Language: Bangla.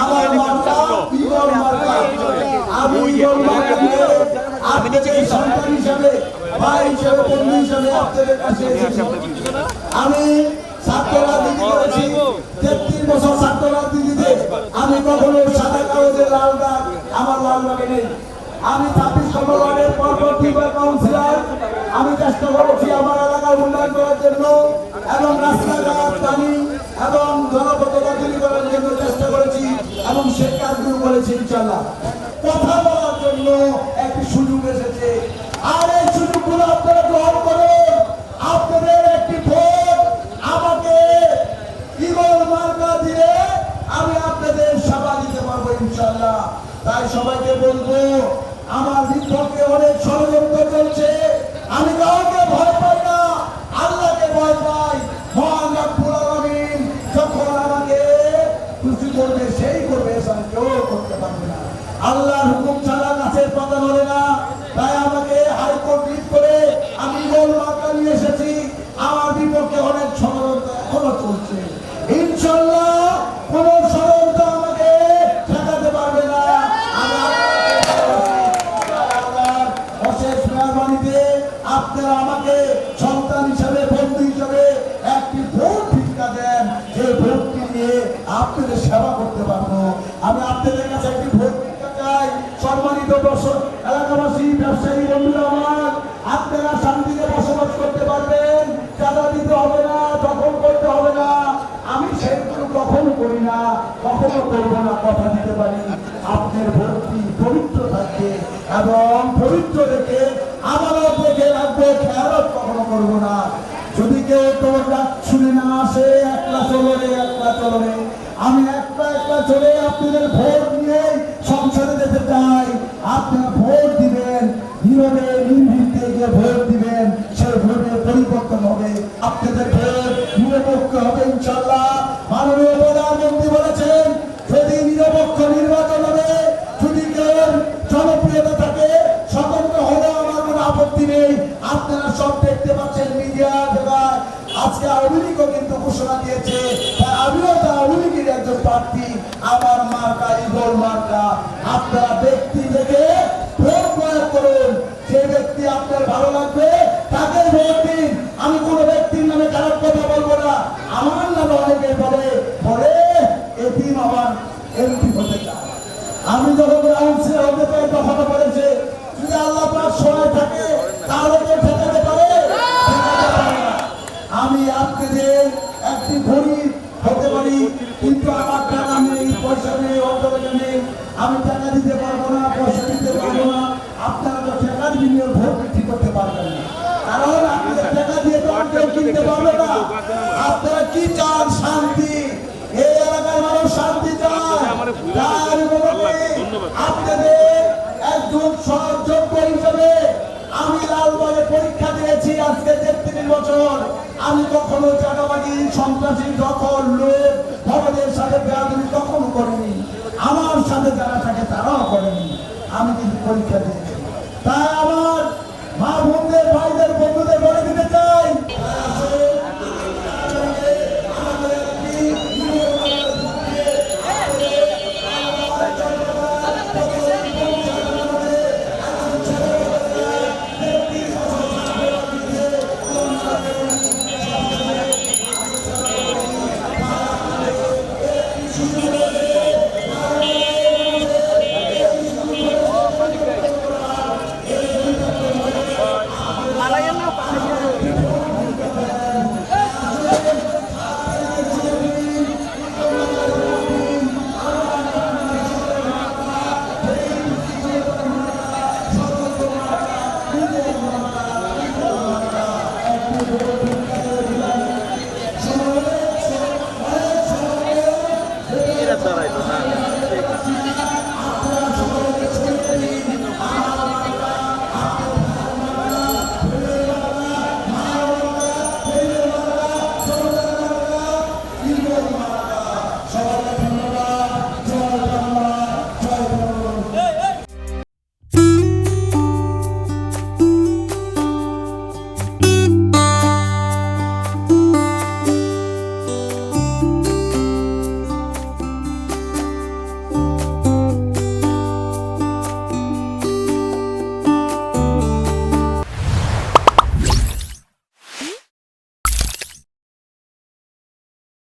আমার আমি ইগল মাতাকে হিসাবে আমি ছাত্র রাজনীতি করেছি। তেত্রিশ বছর ছাত্র রাজনীতিতে আমি কখনো সাদা কাগজে আমার লাল আমি ছাব্বিশ নম্বর ওয়ার্ডের পরপর দুইবার আমি চেষ্টা করেছি আমার এলাকার উন্নয়ন করার জন্য এবং রাস্তাঘাট, পানি এবং জনপদ করেছি ইনশাল্লাহ কথা বলার জন্য একটি সুযোগ এসেছে। আর এই সুযোগগুলো আপনারা গ্রহণ করুন। খুশি করবে, সেই করবে কেউ করতে পারবে না। আল্লাহর হুকুম ছাড়া গাছের পাতা নড়ে না। তাই আমাকে হাইকোর্ট রিট করে আমি গোল নিয়ে এসেছি। আমার বিপক্ষে অনেক ষড়যন্ত্র এখনও চলছে। ইনশাল্লাহ কোন ষড়যন্ত্র আমাকে ঠেকাতে পারবে না। আপনারা আমাকে করতে পারব আমি আপনাদের কাছে একটি ভোট ভিক্ষা চাই। সম্মানিত দর্শক, এলাকাবাসী, ব্যবসায়ী, বন্ধুরা আমার, আপনারা শান্তিতে বসবাস করতে পারবেন। চাঁদা দিতে হবে না, দখল করতে হবে না। আমি সেগুলো কখনো করি না, কখনো করব না, কথা দিতে পারি। আপনার ভক্তি পবিত্র থাকবে এবং পবিত্র রেখে আমারও দেখে রাখব, খেয়ালত কখনো করব না। যদি কেউ তোমার শুনে না আসে, একলা চলো রে একলা চলো আমি একটা একটা চলে আপনাদের ভোট নিয়ে সংসদে যেতে চাই। আপনারা ভোট দিবেন, নীরবে নির্ভীতে গিয়ে ভোট দিবেন সেই ভোটে পরিবর্তন হবে। আপনাদের ভোট নিরপেক্ষ হবে ইনশাল্লাহ মাননীয় প্রধানমন্ত্রী বলেছেন, যদি নিরপেক্ষ নির্বাচন হবে, যদি কেউ জনপ্রিয়তা থাকে, স্বতন্ত্র হলে আমার কোনো আপত্তি নেই। আপনারা সব দেখতে পাচ্ছেন মিডিয়া আজকে আওয়ামী লীগও কিন্তু ঘোষণা দিয়েছে প্রার্থী আমার মার্কা ইগল মার্কা আপনারা নেই আমি টাকা দিতে পারব না, পয়সা দিতে পারব না। আপনারা তো টাকার বিনিয়োগ ভোট বৃদ্ধি করতে পারবেন না। কারণ আপনাদের টাকা দিয়ে তো কেউ কিনতে পারবে না। আপনারা কি চান শান্তি? এই এলাকার মানুষ শান্তি মনে করি আপনাদের একজন সহযোগ্য হিসেবে আমি লালবাগে পরীক্ষা দিয়েছি আজকে তেত্রিশ বছর। আমি কখনো চাঁদাবাজি সন্ত্রাসী, দখল লোক বড়দের সাথে বেয়াদবি কখনো আমার সাথে যারা থাকে তারাও করেনি। আমি কিন্তু পরীক্ষা দিয়েছি Deus.